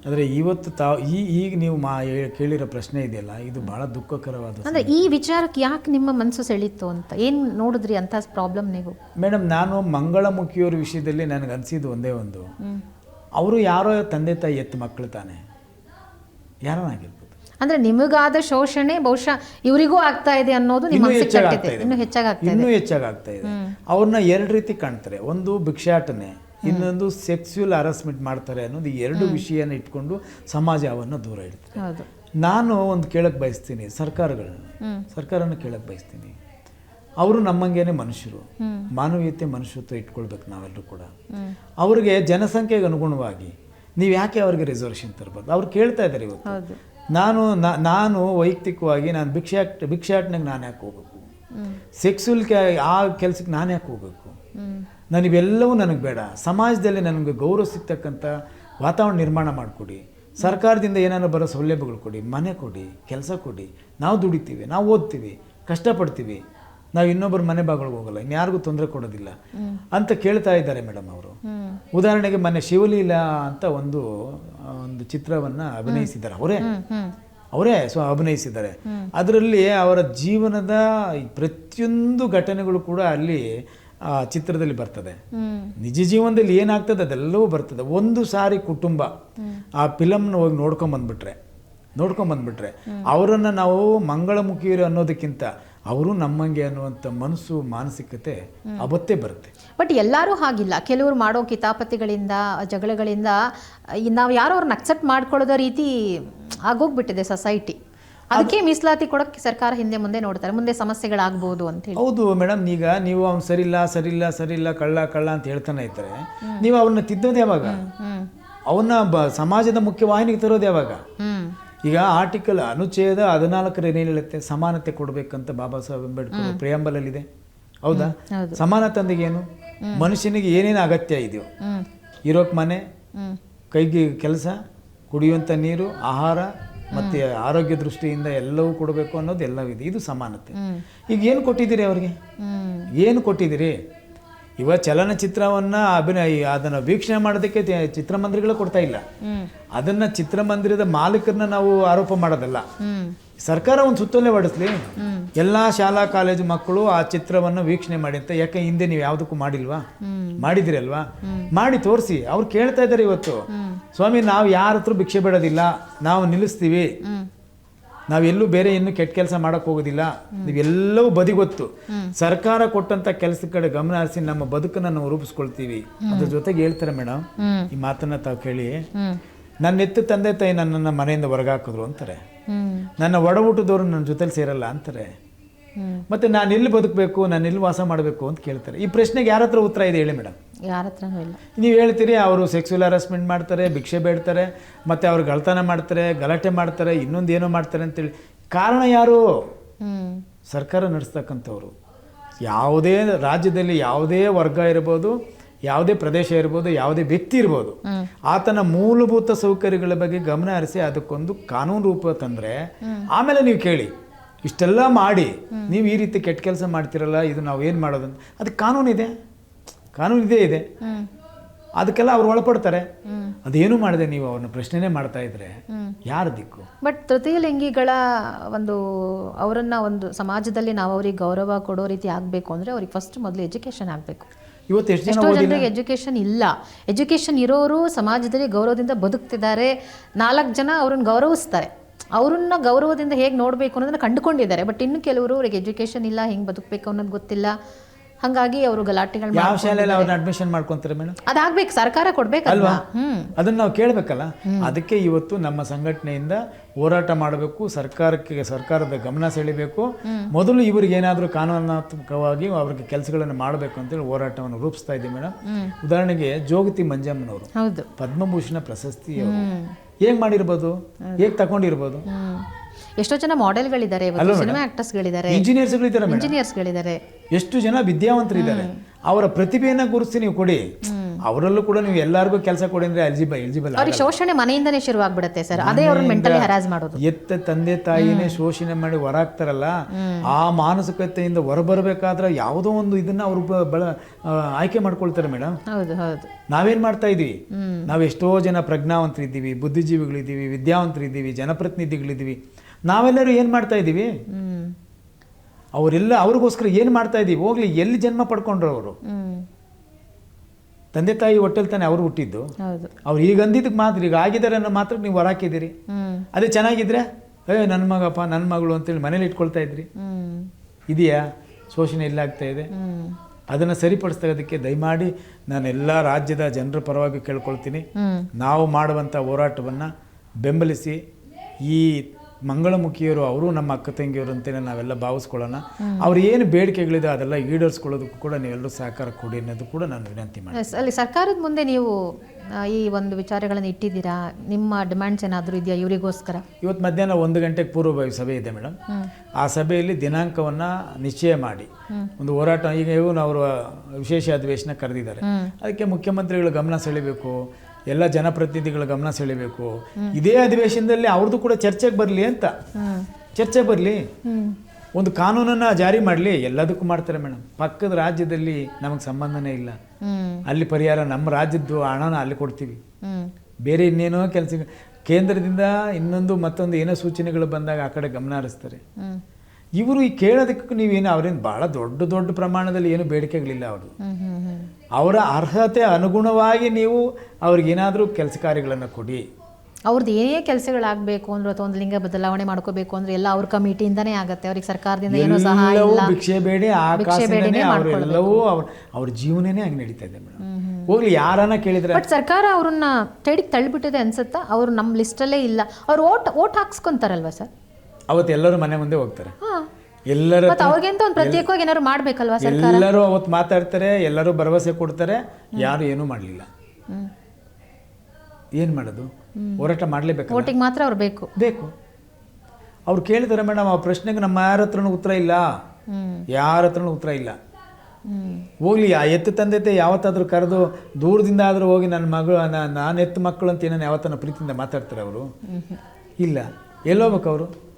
ಆದರೆ ಇವತ್ತು ತಾವು ಈ ಈಗ ನೀವು ಮಾ ಕೇಳಿರೋ ಪ್ರಶ್ನೆ ಇದೆಯಲ್ಲ ಇದು ಬಹಳ ದುಃಖಕರವಾದ ಅಂದ್ರೆ ಈ ವಿಚಾರಕ್ಕೆ ಯಾಕೆ ನಿಮ್ಮ ಮನಸ್ಸು ಸೆಳೀತು ಅಂತ? ಏನು ನೋಡಿದ್ರಿ ಅಂತ ಪ್ರಾಬ್ಲಮ್ ನೀವು? ಮೇಡಮ್ ನಾನು ಮಂಗಳಮುಖಿಯವ್ರ ವಿಷಯದಲ್ಲಿ ನನಗೆ ಅನಿಸಿದ್ದು ಒಂದೇ ಒಂದು. ಅವರು ಯಾರೋ ತಂದೆ ತಾಯಿ ಎತ್ತು ಮಕ್ಕಳು ತಾನೆ. ಯಾರನ್ನಾಗಿರ್ಬೋದು? ಅಂದ್ರೆ ನಿಮಗಾದ ಶೋಷಣೆ ಬಹುಶಃ ಇವರಿಗೂ ಆಗ್ತಾ ಇದೆ ಅನ್ನೋದು ನಿಮ್ಮ ಇನ್ನೂ ಮನಸ್ಸಿಗೆ ಹೆಚ್ಚಾಗಿ ತಟ್ಟಿದೆ ಇದೆ. ಇನ್ನೂ ಹೆಚ್ಚಾಗಿ ಆಗ್ತಾ ಇದೆ. ಇನ್ನೂ ಹೆಚ್ಚಾಗಿ ಆಗ್ತಾ ಇದೆ. ಅವ್ರನ್ನ ಎರಡು ರೀತಿ ಕಾಣ್ತಾರೆ. ಒಂದು ಭಿಕ್ಷಾಟನೆ ಇನ್ನೊಂದು ಸೆಕ್ಸ್ಯುಯಲ್ ಹರಾಸ್ಮೆಂಟ್ ಮಾಡ್ತಾರೆ ಅನ್ನೋದು ಈ ಎರಡು ವಿಷಯನ ಇಟ್ಕೊಂಡು ಸಮಾಜ ಅವನ್ನು ದೂರ ಇಡ್ತಾರೆ ನಾನು ಒಂದು ಕೇಳಕ್ಕೆ ಬಯಸ್ತೀನಿ ಸರ್ಕಾರಗಳನ್ನ. ಸರ್ಕಾರನ ಕೇಳಕ್ಕೆ ಬಯಸ್ತೀನಿ. ಅವರು ನಮ್ಮಂಗೇನೆ ಮನುಷ್ಯರು. ಮಾನವೀಯತೆ ಮನುಷ್ಯತ್ವ ಇಟ್ಕೊಳ್ಬೇಕು ನಾವೆಲ್ಲರೂ ಕೂಡ. ಅವ್ರಿಗೆ ಜನಸಂಖ್ಯೆಗೆ ಅನುಗುಣವಾಗಿ ನೀವು ಯಾಕೆ ಅವ್ರಿಗೆ ರಿಸರ್ವೇಷನ್ ತರಬಾರ್ದು ಅವ್ರು ಕೇಳ್ತಾ ಇದ್ದಾರೆ ಇವತ್ತು. ನಾನು ನಾನು ವೈಯಕ್ತಿಕವಾಗಿ ನಾನು ಭಿಕ್ಷಾಟ್ ಭಿಕ್ಷಾಟನೆಗೆ ನಾನು ಯಾಕೆ ಹೋಗ್ಬೇಕು? ಸೆಕ್ಸುಲ್ ಆ ಕೆಲಸಕ್ಕೆ ನಾನು ಯಾಕೆ ಹೋಗ್ಬೇಕು? ನಾನು ಇವೆಲ್ಲವೂ ನನಗೆ ಬೇಡ. ಸಮಾಜದಲ್ಲಿ ನನಗೆ ಗೌರವ ಸಿಗ್ತಕ್ಕಂಥ ವಾತಾವರಣ ನಿರ್ಮಾಣ ಮಾಡಿಕೊಡಿ. ಸರ್ಕಾರದಿಂದ ಏನಾದ್ರು ಬರೋ ಸೌಲಭ್ಯಗಳು ಕೊಡಿ. ಮನೆ ಕೊಡಿ ಕೆಲಸ ಕೊಡಿ. ನಾವು ದುಡಿತೀವಿ ನಾವು ಓದ್ತೀವಿ ಕಷ್ಟಪಡ್ತೀವಿ. ನಾವು ಇನ್ನೊಬ್ಬರ ಮನೆ ಬಾಗಿಲಿಗೆ ಹೋಗಲ್ಲ. ಇನ್ಯಾರಿಗೂ ತೊಂದರೆ ಕೊಡೋದಿಲ್ಲ. ಅಂತ ಕೇಳ್ತಾ ಇದ್ದಾರೆ ಮೇಡಮ್ ಅವರು. ಉದಾಹರಣೆಗೆ ಮನೆ ಶಿವಲೀಲಾ ಅಂತ ಒಂದು ಒಂದು ಚಿತ್ರವನ್ನು ಅಭಿನಯಿಸಿದ್ದಾರೆ ಅವರೇ. ಅವರೇ ಸೊ ಅಭಿನಯಿಸಿದ್ದಾರೆ. ಅದರಲ್ಲಿ ಅವರ ಜೀವನದ ಪ್ರತಿಯೊಂದು ಘಟನೆಗಳು ಕೂಡ ಅಲ್ಲಿ ಆ ಚಿತ್ರದಲ್ಲಿ ಬರ್ತದೆ. ನಿಜ ಜೀವನದಲ್ಲಿ ಏನಾಗ್ತದೆ? ಅದೆಲ್ಲವೂ ಬರ್ತದೆ. ಒಂದು ಸಾರಿ ಕುಟುಂಬ ಆ ಫಿಲಮ್ನ ಹೋಗಿ ನೋಡ್ಕೊಂಡ್ ಬಂದ್ಬಿಟ್ರೆ ನೋಡ್ಕೊಂಡ್ ಬಂದ್ಬಿಟ್ರೆ ಅವರನ್ನು ನಾವು ಮಂಗಳಮುಖಿಯರು ಅನ್ನೋದಕ್ಕಿಂತ ಅವರು ನಮ್ಮಂಗೆ ಅನ್ನುವಂಥ ಮನಸ್ಸು ಮಾನಸಿಕತೆ ಅವತ್ತೇ ಬರುತ್ತೆ. ಬಟ್ ಎಲ್ಲರೂ ಹಾಗಿಲ್ಲ. ಕೆಲವರು ಮಾಡೋ ಕಿತಾಪತಿಗಳಿಂದ ಜಗಳಗಳಿಂದ ನಾವು ಯಾರೋ ಅವ್ರನ್ನ ಅಕ್ಸೆಪ್ಟ್ ಮಾಡ್ಕೊಳ್ಳೋದ ರೀತಿ ಆಗೋಗ್ಬಿಟ್ಟಿದೆ ಸೊಸೈಟಿ ಅದಕ್ಕೆ ಮೀಸಲಾತಿ ಕೊಡಕ್ಕೆ ಸರ್ಕಾರ ಹಿಂದೆ ಮುಂದೆ ನೋಡ್ತಾರೆ ಮುಂದೆ ಸಮಸ್ಯೆಗಳಾಗಬಹುದು ಅಂತ ಹೇಳಿ. ಹೌದು ಮೇಡಮ್ ಈಗ ನೀವು ಅವ್ನು ಸರಿಲ್ಲ ಸರಿಲ್ಲ ಸರಿಲ್ಲ ಕಳ್ಳ ಕಳ್ಳ ಅಂತ ಹೇಳ್ತಾನೆ ಇದ್ರೆ ನೀವು ಅವ್ರನ್ನ ತಿದ್ದೋದು ಯಾವಾಗ? ಅವನ್ನ ಸಮಾಜದ ಮುಖ್ಯವಾಹಿನಿಗೆ ತರೋದು ಯಾವಾಗ? ಈಗ ಆರ್ಟಿಕಲ್ ಅನುಚ್ಛೇದ ಹದಿನಾಲ್ಕರ ಏನೇನು ಹೇಳುತ್ತೆ ಸಮಾನತೆ ಕೊಡಬೇಕಂತ ಬಾಬಾ ಸಾಹೇಬ್ ಅಂಬೇಡ್ಕರ್ ಪ್ರಿಯಾಂಬಲಲ್ಲಿದೆ. ಹೌದಾ? ಹೌದು. ಸಮಾನತೆ ಅಂದಿಗೆ ಏನು? ಮನುಷ್ಯನಿಗೆ ಏನೇನು ಅಗತ್ಯ ಇದೆಯೋ? ಇರೋಕೆ ಇರೋಕ್ ಮನೆ ಕೈಗೆ ಕೆಲಸ ಕುಡಿಯುವಂಥ ನೀರು ಆಹಾರ ಮತ್ತು ಆರೋಗ್ಯ ದೃಷ್ಟಿಯಿಂದ ಎಲ್ಲವೂ ಕೊಡಬೇಕು ಅನ್ನೋದು ಎಲ್ಲವೂ ಇದೆ ಇದು ಸಮಾನತೆ ಈಗ ಏನು ಕೊಟ್ಟಿದ್ದೀರಿ ಅವ್ರಿಗೆ? ಏನು ಕೊಟ್ಟಿದ್ದೀರಿ? ಇವ ಚಲನಚಿತ್ರವನ್ನ ಅಭಿನಯ ಅದನ್ನು ವೀಕ್ಷಣೆ ಮಾಡೋದಕ್ಕೆ ಚಿತ್ರಮಂದಿರಗಳು ಕೊಡ್ತಾ ಇಲ್ಲ. ಅದನ್ನ ಚಿತ್ರಮಂದಿರದ ಮಾಲೀಕರನ್ನ ನಾವು ಆರೋಪ ಮಾಡೋದಲ್ಲ. ಸರ್ಕಾರ ಒಂದು ಸುತ್ತೋಲೆ ಹೊಡಿಸ್ಲಿ. ಎಲ್ಲಾ ಶಾಲಾ ಕಾಲೇಜು ಮಕ್ಕಳು ಆ ಚಿತ್ರವನ್ನು ವೀಕ್ಷಣೆ ಮಾಡಿ ಅಂತ. ಯಾಕೆ ಹಿಂದೆ ನೀವು ಯಾವುದಕ್ಕೂ ಮಾಡಿಲ್ವಾ? ಮಾಡಿದಿರಲ್ವಾ? ಮಾಡಿ ತೋರಿಸಿ. ಅವ್ರು ಕೇಳ್ತಾ ಇದ್ದಾರೆ ಇವತ್ತು. ಸ್ವಾಮಿ ನಾವು ಯಾರ ಹತ್ರ ಭಿಕ್ಷೆ ಬೇಡೋದಿಲ್ಲ. ನಾವು ನಿಲ್ಲಿಸ್ತೀವಿ. ನಾವೆಲ್ಲೂ ಬೇರೆ ಇನ್ನು ಕೆಟ್ಟ ಕೆಲಸ ಮಾಡಕ್ ಹೋಗೋದಿಲ್ಲ. ನೀವೆಲ್ಲವೂ ಬದಿಗೊತ್ತು ಸರ್ಕಾರ ಕೊಟ್ಟಂತ ಕೆಲಸದ ಕಡೆ ಗಮನ ಹರಿಸಿ ನಮ್ಮ ಬದುಕನ್ನ ನಾವು ರೂಪಿಸ್ಕೊಳ್ತೀವಿ. ಅದ್ರ ಜೊತೆಗೆ ಹೇಳ್ತಾರೆ ಮೇಡಮ್ ಈ ಮಾತನ್ನ ತಾವು ಕೇಳಿ ನನ್ನ ಎತ್ತು ತಂದೆ ತಾಯಿ ನನ್ನನ್ನು ಮನೆಯಿಂದ ಹೊರಗಾಕಿದ್ರು ಅಂತಾರೆ. ನನ್ನ ಒಡಹುಟ್ಟಿದವರು ನನ್ನ ಜೊತೆಲಿ ಸೇರಲ್ಲ ಅಂತಾರೆ. ಮತ್ತೆ ನಾನು ಎಲ್ಲಿ ಬದುಕಬೇಕು ನಾನು ಎಲ್ಲಿ ವಾಸ ಮಾಡಬೇಕು ಅಂತ ಕೇಳ್ತಾರೆ. ಈ ಪ್ರಶ್ನೆಗೆ ಯಾರ ಹತ್ರ ಉತ್ತರ ಇದೆ ಹೇಳಿ ಮೇಡಮ್ ಯಾರ ಹತ್ರನೂ ಇಲ್ಲ. ನೀವು ಹೇಳ್ತೀರಿ ಅವರು ಸೆಕ್ಸುವಲ್ ಹರಾಸ್ಮೆಂಟ್ ಮಾಡ್ತಾರೆ ಭಿಕ್ಷೆ ಬೇಡ್ತಾರೆ ಮತ್ತೆ ಅವ್ರು ಗಳತನ ಮಾಡ್ತಾರೆ ಗಲಾಟೆ ಮಾಡ್ತಾರೆ ಇನ್ನೊಂದು ಏನೋ ಮಾಡ್ತಾರೆ ಅಂತೇಳಿ ಕಾರಣ ಯಾರು? ಸರ್ಕಾರ ನಡೆಸ್ತಕ್ಕಂಥವ್ರು. ಯಾವುದೇ ರಾಜ್ಯದಲ್ಲಿ ಯಾವುದೇ ವರ್ಗ ಇರ್ಬೋದು ಯಾವುದೇ ಪ್ರದೇಶ ಇರ್ಬೋದು ಯಾವುದೇ ವ್ಯಕ್ತಿ ಇರ್ಬೋದು ಆತನ ಮೂಲಭೂತ ಸೌಕರ್ಯಗಳ ಬಗ್ಗೆ ಗಮನ ಹರಿಸಿ ಅದಕ್ಕೊಂದು ಕಾನೂನು ರೂಪ ತಂದರೆ ಆಮೇಲೆ ನೀವು ಕೇಳಿ. ಇಷ್ಟೆಲ್ಲ ಮಾಡಿ ನೀವು ಈ ರೀತಿ ಕೆಟ್ಟ ಕೆಲಸ ಮಾಡ್ತಿರಲ್ಲ ಇದು ನಾವು ಏನು ಮಾಡೋದಂತ. ಅದಕ್ಕೆ ಅದಕ್ಕೆ ಕಾನೂನು ಇದೆ ಇದೇ. ಅದಕ್ಕೆಲ್ಲ ಅವ್ರು ಒಳಪಡ್ತಾರೆ. ಅದೇನು ಮಾಡಿದೆ ನೀವು ಅವ್ರನ್ನ ಪ್ರಶ್ನೆನೇ ಮಾಡ್ತಾ ಇದ್ರೆ ಯಾರ ದಿಕ್ಕು? ಬಟ್ ತೃತೀಯ ಲಿಂಗಿಗಳ ಒಂದು ಅವರನ್ನ ಒಂದು ಸಮಾಜದಲ್ಲಿ ನಾವು ಅವ್ರಿಗೆ ಗೌರವ ಕೊಡೋ ರೀತಿ ಆಗಬೇಕು ಅಂದ್ರೆ ಅವ್ರಿಗೆ ಫಸ್ಟ್ ಮೊದಲು ಎಜುಕೇಷನ್ ಆಗಬೇಕು. ಇವತ್ತು ಎಷ್ಟು ಜನ ಜನರಿಗೆ ಎಜುಕೇಷನ್ ಇಲ್ಲ. ಎಜುಕೇಶನ್ ಇರೋರು ಸಮಾಜದಲ್ಲಿ ಗೌರವದಿಂದ ಬದುಕ್ತಿದ್ದಾರೆ. ನಾಲ್ಕು ಜನ ಅವ್ರನ್ನ ಗೌರವಿಸ್ತಾರೆ. ಅವ್ರನ್ನ ಗೌರವದಿಂದ ಹೇಗೆ ನೋಡಬೇಕು ಅನ್ನೋದನ್ನ ಕಂಡುಕೊಂಡಿದ್ದಾರೆ. ಬಟ್ ಇನ್ನು ಕೆಲವರು ಅವ್ರಿಗೆ ಎಜುಕೇಶನ್ ಇಲ್ಲ ಹೆಂಗೆ ಬದುಕಬೇಕು ಅನ್ನೋದು ಗೊತ್ತಿಲ್ಲ. ಹಾಗಾಗಿ ಅವರು ಗಲಾಟೆಗಳು ಯಾವ ಶಾಲೆಯಲ್ಲಿ ಅವ್ರನ್ನ ಅಡ್ಮಿಷನ್ ಮಾಡ್ಕೊಂತಾರೆ ಮೇಡಮ್ ಅದಾಗ್ಬೇಕು ಸರ್ಕಾರ ಕೊಡ್ಬೇಕಲ್ವಾ? ಹ್ಮ್. ಅದನ್ನ ನಾವು ಕೇಳಬೇಕಲ್ಲ? ಅದಕ್ಕೆ ಇವತ್ತು ನಮ್ಮ ಸಂಘಟನೆಯಿಂದ ಹೋರಾಟ ಮಾಡಬೇಕು ಸರ್ಕಾರಕ್ಕೆ ಸರ್ಕಾರದ ಗಮನ ಸೆಳಿಬೇಕು. ಮೊದಲು ಇವರಿಗೆ ಏನಾದರೂ ಕಾನೂನಾತ್ಮಕವಾಗಿ ಅವ್ರಿಗೆ ಕೆಲಸಗಳನ್ನು ಮಾಡಬೇಕು ಅಂತೇಳಿ ಹೋರಾಟವನ್ನು ರೂಪಿಸ್ತಾ ಇದ್ದೀವಿ ಮೇಡಮ್ ಉದಾಹರಣೆಗೆ ಜೋಗತಿ ಮಂಜಮ್ಮನವರು ಪದ್ಮಭೂಷಣ ಪ್ರಶಸ್ತಿ ಹೇಗೆ ಮಾಡಿರ್ಬೋದು? ಹೇಗೆ ತಗೊಂಡಿರ್ಬೋದು? ಎಷ್ಟೋ ಜನ ಮಾಡೆಲ್ಗಳಿದ್ದಾರೆ ಸಿನಿಮಾ ಆಕ್ಟರ್ಸ್ಗಳಿದ್ದಾರೆ ಇಂಜಿನಿಯರ್ಸ್ಗಳಿದ್ದಾರೆ ಇಂಜಿನಿಯರ್ಸ್ಗಳಿದ್ದಾರೆ ಎಷ್ಟು ಜನ ವಿದ್ಯಾವಂತರಿದ್ದಾರೆ. ಅವರ ಪ್ರತಿಭೆಯನ್ನ ಗುರುತಿಸಿ ನೀವು ಕೊಡಿ. ಅವರಲ್ಲೂ ಕೂಡ ನೀವು ಎಲ್ಲರಿಗೂ ಕೆಲಸ ಕೊಡಿ ಅಂದ್ರೆ ಎಲಿಜಿಬಲ್ ಎಲಿಜಿಬಲ್ ಅವ್ರಿಗೆ ಶೋಷಣೆ ಮನೆಯಿಂದನೇ ಶುರುವಾಗ್ಬಿಡುತ್ತೆ ಸರ್. ಅದೇ ಅವ್ರನ್ನ ಮೆಂಟಲಿ ಹರಾಜ್ ಮಾಡೋದು. ಎತ್ತ ತಂದೆ ತಾಯಿನೇ ಶೋಷಣೆ ಮಾಡಿ ಹೊರಾಗ್ತಾರಲ್ಲ ಆ ಮಾನಸಿಕತೆಯಿಂದ ಹೊರಬರಬೇಕಾದ್ರೆ ಯಾವುದೋ ಒಂದು ಇದನ್ನ ಅವರು ಬಳ ಆಯ್ಕೆ ಮಾಡ್ಕೊಳ್ತಾರೆ ಮೇಡಮ್. ಹೌದು ಹೌದು. ನಾವೇನ್ ಮಾಡ್ತಾ ಇದೀವಿ? ನಾವು ಎಷ್ಟೋ ಜನ ಪ್ರಜ್ಞಾವಂತರಿದ್ದೀವಿ ಬುದ್ಧಿಜೀವಿಗಳಿದ್ದೀವಿ ವಿದ್ಯಾವಂತರಿದ್ದೀವಿ ಜನಪ್ರತಿನಿಧಿಗಳಿದ್ದೀವಿ. ನಾವೆಲ್ಲರೂ ಏನು ಮಾಡ್ತಾ ಇದ್ದೀವಿ ಅವರೆಲ್ಲ ಅವ್ರಿಗೋಸ್ಕರ ಏನು ಮಾಡ್ತಾ ಇದ್ದೀವಿ ಹೋಗ್ಲಿ ಎಲ್ಲಿ ಜನ್ಮ ಪಡ್ಕೊಂಡ್ರು ಅವರು? ತಂದೆ ತಾಯಿ ಹೊಟ್ಟೆಲ್ ತಾನೆ ಅವ್ರು ಹುಟ್ಟಿದ್ದು. ಅವ್ರು ಈಗ ಅಂದಿದ್ದಕ್ಕೆ ಮಾತ್ರ ಈಗ ಆಗಿದ್ದಾರೆ ಅನ್ನೋ ಮಾತ್ರ ನೀವು ಹೊರಾಕಿದ್ದೀರಿ. ಅದೇ ಚೆನ್ನಾಗಿದ್ರೆ ಏ ನನ್ನ ಮಗಪ್ಪ ನನ್ನ ಮಗಳು ಅಂತೇಳಿ ಮನೇಲಿ ಇಟ್ಕೊಳ್ತಾ ಇದ್ರಿ. ಇದೆಯಾ? ಶೋಷಣೆ ಇಲ್ಲಾಗ್ತಾ ಇದೆ? ಅದನ್ನು ಅದನ್ನು ಸರಿಪಡಿಸ್ತೋದಕ್ಕೆ ದಯಮಾಡಿ ನಾನು ಎಲ್ಲ ರಾಜ್ಯದ ಜನರ ಪರವಾಗಿ ಕೇಳ್ಕೊಳ್ತೀನಿ. ನಾವು ಮಾಡುವಂಥ ಹೋರಾಟವನ್ನು ಬೆಂಬಲಿಸಿ ಈ ಮಂಗಳಮುಖಿಯರು ಅವರು ನಮ್ಮ ಅಕ್ಕ ತಂಗಿಯರು ಅಂತಲೇ ನಾವೆಲ್ಲ ಭಾವಿಸ್ಕೊಳ್ಳೋಣ. ಅವ್ರ ಏನು ಬೇಡಿಕೆಗಳಿದೆ ಅದೆಲ್ಲ ಈಡೇರಿಸ್ಕೊಳ್ಳೋದಕ್ಕೂ ಕೂಡ ನೀವೆಲ್ಲರೂ ಸಹಕಾರ ಕೊಡಿ ಅನ್ನೋದು ಕೂಡ ನಾನು ವಿನಂತಿ ಮಾಡಿ ಅಲ್ಲಿ ಸರ್ಕಾರದ ಮುಂದೆ ನೀವು ಈ ಒಂದು ವಿಚಾರಗಳನ್ನು ಇಟ್ಟಿದ್ದೀರಾ? ನಿಮ್ಮ ಡಿಮ್ಯಾಂಡ್ಸ್ ಏನಾದರೂ ಇದೆಯಾ ಇವರಿಗೋಸ್ಕರ? ಇವತ್ತು ಮಧ್ಯಾಹ್ನ ಒಂದು ಗಂಟೆಗೆ ಪೂರ್ವಭಾವಿ ಸಭೆ ಇದೆ ಮೇಡಮ್. ಆ ಸಭೆಯಲ್ಲಿ ದಿನಾಂಕವನ್ನು ನಿಶ್ಚಯ ಮಾಡಿ. ಒಂದು ಹೋರಾಟ ಈಗ ಇವನು ಅವರು ವಿಶೇಷ ಅಧಿವೇಶನ ಕರೆದಿದ್ದಾರೆ. ಅದಕ್ಕೆ ಮುಖ್ಯಮಂತ್ರಿಗಳು ಗಮನ ಸೆಳಿಬೇಕು. ಎಲ್ಲ ಜನಪ್ರತಿನಿಧಿಗಳ ಗಮನ ಸೆಳಿಬೇಕು. ಇದೇ ಅಧಿವೇಶನದಲ್ಲಿ ಅವ್ರದ್ದು ಕೂಡ ಚರ್ಚೆಗೆ ಬರಲಿ ಅಂತ. ಚರ್ಚೆ ಬರಲಿ. ಒಂದು ಕಾನೂನನ್ನು ಜಾರಿ ಮಾಡಲಿ. ಎಲ್ಲದಕ್ಕೂ ಮಾಡ್ತಾರೆ ಮೇಡಮ್ ಪಕ್ಕದ ರಾಜ್ಯದಲ್ಲಿ ನಮಗೆ ಸಂಬಂಧನೇ ಇಲ್ಲ. ಅಲ್ಲಿ ಪರಿಹಾರ ನಮ್ಮ ರಾಜ್ಯದ್ದು ಹಣನ ಅಲ್ಲಿ ಕೊಡ್ತೀವಿ. ಬೇರೆ ಇನ್ನೇನೋ ಕೆಲಸ ಕೇಂದ್ರದಿಂದ ಇನ್ನೊಂದು ಮತ್ತೊಂದು ಏನೋ ಸೂಚನೆಗಳು ಬಂದಾಗ ಆ ಕಡೆ ಗಮನ ಹರಿಸ್ತಾರೆ. ಇವರು ಈ ಕೇಳೋದಕ್ಕೂ ನೀವೇನು ಅವ್ರೇನು ಭಾಳ ದೊಡ್ಡ ದೊಡ್ಡ ಪ್ರಮಾಣದಲ್ಲಿ ಏನು ಬೇಡಿಕೆಗಳಿಲ್ಲ ಅವರು ಅವರ ಅರ್ಹತೆ ಅನುಗುಣವಾಗಿ ನೀವು ಅವ್ರಿಗೇನಾದರೂ ಕೆಲಸ ಕಾರ್ಯಗಳನ್ನು ಕೊಡಿ. ಅವ್ರದ್ದು ಏನೇ ಕೆಲಸಗಳಾಗಬೇಕು ಅಂದ್ರೆ ಅಥವಾ ಒಂದು ಲಿಂಗ ಬದಲಾವಣೆ ಮಾಡ್ಕೋಬೇಕು ಅಂದ್ರೆ ಎಲ್ಲ ಅವ್ರ ಕಮಿಟಿಯಿಂದನೇ ಆಗತ್ತೆ. ಅವ್ರಿಗೆ ಸರ್ಕಾರದಿಂದ ಏನೋ ಸಹಾಯ ಇಲ್ಲ. ಭಿಕ್ಷೆ ಬೇಡಿ ಅವರೆಲ್ಲವೂ ಅವ್ರ ಅವ್ರ ಜೀವನನೇ ಹಂಗೆ ನಡೀತಾ ಇದೆ ಮೇಡಮ್. ಹೋಗ್ಲಿ ಯಾರನ್ನ ಕೇಳಿದ್ರೆ ಬಟ್ ಸರ್ಕಾರ ಅವ್ರನ್ನ ತೇಡಿಗೆ ತಳ್ಳಿಬಿಟ್ಟಿದೆ ಅನ್ಸುತ್ತಾ? ಅವ್ರು ನಮ್ಮ ಲಿಸ್ಟಲ್ಲೇ ಇಲ್ಲ. ಅವ್ರು ಓಟ್ ಓಟ್ ಹಾಕ್ಸ್ಕೊಂತಾರಲ್ವಾ ಸರ್? ಅವತ್ತು ಎಲ್ಲರೂ ಮನೆ ಮುಂದೆ ಹೋಗ್ತಾರೆ. ಎಲ್ಲರ ಮತ್ತೆ ಅವ್ರಿಗಂತ ಒಂದು ಪ್ರತ್ಯೇಕವಾಗಿ ಏನಾದ್ರು ಮಾಡ್ಬೇಕಲ್ವಾ ಎಲ್ಲರೂ ಅವತ್ತು ಮಾತಾಡ್ತಾರೆ ಎಲ್ಲರೂ ಭರವಸೆ ಕೊಡ್ತಾರೆ ಯಾರು ಏನೂ ಮಾಡಲಿಲ್ಲ. ಏನು ಮಾಡೋದು? ಹೋರಾಟ ಮಾಡಲೇಬೇಕು ಓಟಿಗೆ ಮಾತ್ರ ಅವ್ರು ಬೇಕು. ಬೇಕು. ಅವ್ರು ಕೇಳಿದಾರೆ ಮೇಡಮ್ ಆ ಪ್ರಶ್ನೆಗೆ ನಮ್ಮ ಯಾರ ಹತ್ರನೂ ಉತ್ತರ ಇಲ್ಲ. ಯಾರ ಹತ್ರನೂ ಉತ್ತರ ಇಲ್ಲ. ಹೋಗ್ಲಿ ಆ ಎತ್ತು ತಂದೆ ಯಾವತ್ತಾದ್ರೂ ಕರೆದು ದೂರದಿಂದ ಆದರೂ ಹೋಗಿ ನನ್ನ ಮಗಳು ನಾನು ಎತ್ತು ಮಕ್ಕಳು ಅಂತ ಏನೋ ಯಾವತ್ತನ ಪ್ರೀತಿಯಿಂದ ಮಾತಾಡ್ತಾರೆ ಅವರು? ಇಲ್ಲ. ಎಲ್ಲೋಗ್ಬೇಕು ಅವರು?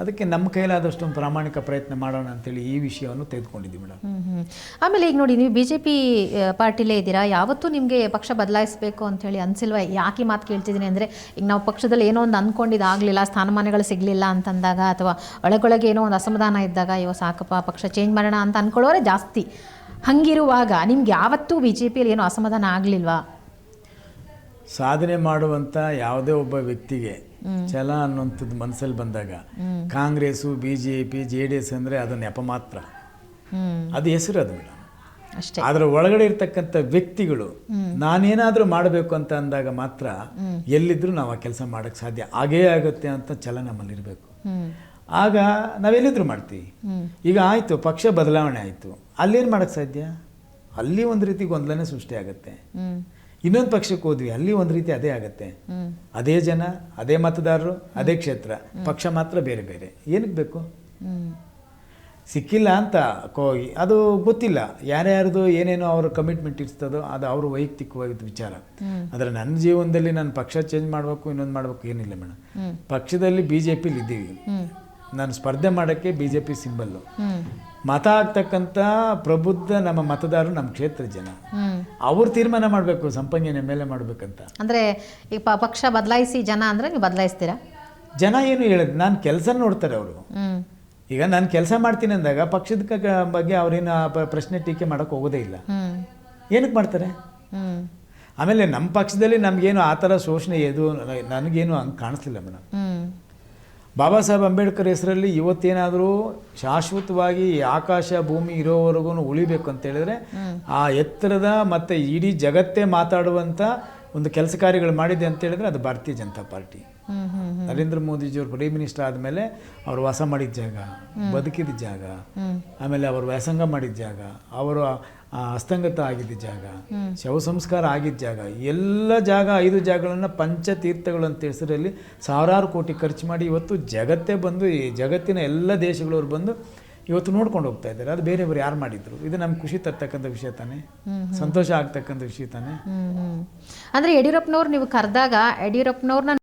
ಅದಕ್ಕೆ ನಮ್ಮ ಕೈಲಾದಷ್ಟು ಒಂದು ಪ್ರಾಮಾಣಿಕ ಪ್ರಯತ್ನ ಮಾಡೋಣ ಅಂತೇಳಿ ಈ ವಿಷಯವನ್ನು ತೆಗೆದುಕೊಂಡಿದ್ದೀವಿ ಮೇಡಮ್. ಆಮೇಲೆ ಈಗ ನೋಡಿ ನೀವು ಬಿ ಜೆ ಪಿ ಪಾರ್ಟಿಲೇ ಇದ್ದೀರಾ ಯಾವತ್ತೂ ನಿಮಗೆ ಪಕ್ಷ ಬದಲಾಯಿಸಬೇಕು ಅಂತೇಳಿ ಅನ್ಸಿಲ್ವಾ? ಯಾಕೆ ಮಾತು ಕೇಳ್ತಿದ್ದೀನಿ ಅಂದರೆ ಈಗ ನಾವು ಪಕ್ಷದಲ್ಲಿ ಏನೋ ಒಂದು ಅಂದ್ಕೊಂಡಿದ್ದಾಗಲಿಲ್ಲ ಸ್ಥಾನಮಾನಗಳು ಸಿಗಲಿಲ್ಲ ಅಂತಂದಾಗ ಅಥವಾ ಒಳಗೊಳಗೆ ಏನೋ ಒಂದು ಅಸಮಾಧಾನ ಇದ್ದಾಗ ಅಯ್ಯೋ ಸಾಕಪ್ಪ ಪಕ್ಷ ಚೇಂಜ್ ಮಾಡೋಣ ಅಂತ ಅಂದ್ಕೊಳ್ಳೋರೆ ಜಾಸ್ತಿ. ಹಂಗಿರುವಾಗ ನಿಮ್ಗೆ ಯಾವತ್ತೂ ಬಿ ಜೆ ಪಿಯಲ್ಲಿ ಏನೋ ಅಸಮಾಧಾನ ಆಗಲಿಲ್ವಾ? ಸಾಧನೆ ಮಾಡುವಂಥ ಯಾವುದೇ ಒಬ್ಬ ವ್ಯಕ್ತಿಗೆ ಛಲ ಅನ್ನೋಂಥದ್ದು ಮನಸ್ಸಲ್ಲಿ ಬಂದಾಗ Congress B J P J D S ಅಂದರೆ ಅದು ನೆಪ ಮಾತ್ರ ಅದು ಹೆಸರು ಅದು ಮೇಡಮ್ ಅಷ್ಟೇ. ಅದರ ಒಳಗಡೆ ಇರ್ತಕ್ಕಂಥ ವ್ಯಕ್ತಿಗಳು ನಾನೇನಾದರೂ ಮಾಡಬೇಕು ಅಂತ ಅಂದಾಗ ಮಾತ್ರ ಎಲ್ಲಿದ್ದರೂ ನಾವು ಆ ಕೆಲಸ ಮಾಡೋಕ್ಕೆ ಸಾಧ್ಯ. ಆಗೇ ಆಗುತ್ತೆ ಅಂತ ಛಲ ನಮ್ಮಲ್ಲಿರಬೇಕು ಆಗ ನಾವೆಲ್ಲಿದ್ರು ಮಾಡ್ತೀವಿ. ಈಗ ಆಯಿತು ಪಕ್ಷ ಬದಲಾವಣೆ ಆಯಿತು. ಅಲ್ಲೇನು ಮಾಡೋಕ್ಕೆ ಸಾಧ್ಯ? ಅಲ್ಲಿ ಒಂದು ರೀತಿ ಗೊಂದಲನೇ ಸೃಷ್ಟಿ ಆಗುತ್ತೆ. ಇನ್ನೊಂದು ಪಕ್ಷಕ್ಕೆ ಹೋದ್ವಿ ಅಲ್ಲಿ ಒಂದು ರೀತಿ ಅದೇ ಆಗುತ್ತೆ. ಅದೇ ಜನ ಅದೇ ಮತದಾರರು ಅದೇ ಕ್ಷೇತ್ರ ಪಕ್ಷ ಮಾತ್ರ ಬೇರೆ ಬೇರೆ. ಏನಕ್ಕೆ ಬೇಕು? ಸಿಕ್ಕಿಲ್ಲ ಅಂತ ಹೋಗಿ ಅದು ಗೊತ್ತಿಲ್ಲ. ಯಾರ್ಯಾರ್ದು ಏನೇನೋ ಅವ್ರ ಕಮಿಟ್ಮೆಂಟ್ ಇರ್ತದೋ ಅದು ಅವ್ರ ವೈಯಕ್ತಿಕವಾಗಿದ್ದ ವಿಚಾರ. ಆದರೆ ನನ್ನ ಜೀವನದಲ್ಲಿ ನಾನು ಪಕ್ಷ ಚೇಂಜ್ ಮಾಡಬೇಕು ಇನ್ನೊಂದು ಮಾಡಬೇಕು ಏನಿಲ್ಲ ಮೇಡಮ್ ಪಕ್ಷದಲ್ಲಿ ಬಿ ಜೆ ಪಿಲಿ ಇದ್ದೀವಿ. ನಾನು ಸ್ಪರ್ಧೆ ಮಾಡೋಕ್ಕೆ ಬಿ ಜೆ ಪಿ ಸಿಂಬಲ್ಲು ಮತ ಆಗ್ತಕ್ಕಂಥ ಪ್ರಬುದ್ಧ ನಮ್ಮ ಮತದಾರರು ನಮ್ಮ ಕ್ಷೇತ್ರ ಜನ. ಅವ್ರು ತೀರ್ಮಾನ ಮಾಡಬೇಕು ಸಂಪಂಗಿನ ಮೇಲೆ ಮಾಡಬೇಕಂತ. ಅಂದರೆ ಈಗ ಪ- ಪಕ್ಷ ಬದಲಾಯಿಸಿ ಜನ ಅಂದರೆ ನೀವು ಬದಲಾಯಿಸ್ತೀರಾ? ಜನ ಏನು ಹೇಳಿದ್ರು ನಾನು ಕೆಲಸ ನೋಡ್ತಾರೆ ಅವರು. ಈಗ ನಾನು ಕೆಲಸ ಮಾಡ್ತೀನಿ ಅಂದಾಗ ಪಕ್ಷದ ಬಗ್ಗೆ ಅವ್ರೇನು ಪ್ರಶ್ನೆ ಟೀಕೆ ಮಾಡೋಕೆ ಹೋಗೋದೇ ಇಲ್ಲ. ಏನಕ್ಕೆ ಮಾಡ್ತಾರೆ? ಆಮೇಲೆ ನಮ್ಮ ಪಕ್ಷದಲ್ಲಿ ನಮಗೇನು ಆ ಥರ ಶೋಷಣೆ ಎದು ನನಗೇನು ಹಂಗೆ ಕಾಣಿಸ್ಲಿಲ್ಲ ಮೇಡಮ್. ಬಾಬಾ ಸಾಹೇಬ್ ಅಂಬೇಡ್ಕರ್ ಹೆಸರಲ್ಲಿ ಇವತ್ತೇನಾದರೂ ಶಾಶ್ವತವಾಗಿ ಆಕಾಶ ಭೂಮಿ ಇರೋವರೆಗೂ ಉಳಿಬೇಕು ಅಂತ ಹೇಳಿದ್ರೆ ಆ ಎತ್ತರದ ಮತ್ತು ಇಡೀ ಜಗತ್ತೇ ಮಾತಾಡುವಂಥ ಒಂದು ಕೆಲಸ ಕಾರ್ಯಗಳು ಮಾಡಿದೆ ಅಂತ ಹೇಳಿದ್ರೆ ಅದು ಭಾರತೀಯ ಜನತಾ ಪಾರ್ಟಿ. ನರೇಂದ್ರ ಮೋದಿಜಿಯವರು ಪ್ರೈಮ್ ಮಿನಿಸ್ಟರ್ ಆದಮೇಲೆ ಅವರು ವಾಸ ಮಾಡಿದ ಜಾಗ ಬದುಕಿದ ಜಾಗ ಆಮೇಲೆ ಅವರು ವ್ಯಾಸಂಗ ಮಾಡಿದ ಜಾಗ ಅವರು ಆ, ಹಸ್ತಂಗತ ಆಗಿದ್ದ ಜಾಗ ಶವ ಸಂಸ್ಕಾರ ಆಗಿದ್ದ ಜಾಗ ಎಲ್ಲ ಜಾಗ ಐದು ಜಾಗಗಳನ್ನು ಪಂಚತೀರ್ಥಗಳು ಅಂತ ಹೆಸರಲ್ಲಿ ಸಾವಿರಾರು ಕೋಟಿ ಖರ್ಚು ಮಾಡಿ ಇವತ್ತು ಜಗತ್ತೇ ಬಂದು ಈ ಜಗತ್ತಿನ ಎಲ್ಲ ದೇಶಗಳವ್ರು ಬಂದು ಇವತ್ತು ನೋಡ್ಕೊಂಡು ಹೋಗ್ತಾ ಇದ್ದಾರೆ. ಅದು ಬೇರೆಯವರು ಯಾರು ಮಾಡಿದ್ರು? ಇದು ನಮ್ಗೆ ಖುಷಿ ತರ್ತಕ್ಕಂಥ ವಿಷಯ ತಾನೇ? ಸಂತೋಷ ಆಗ್ತಕ್ಕಂಥ ವಿಷಯ ತಾನೇ? ಅಂದ್ರೆ ಯಡಿಯೂರಪ್ಪನವ್ರು ನೀವು ಕರೆದಾಗ ಯಡಿಯೂರಪ್ಪನವ್ರನ್ನ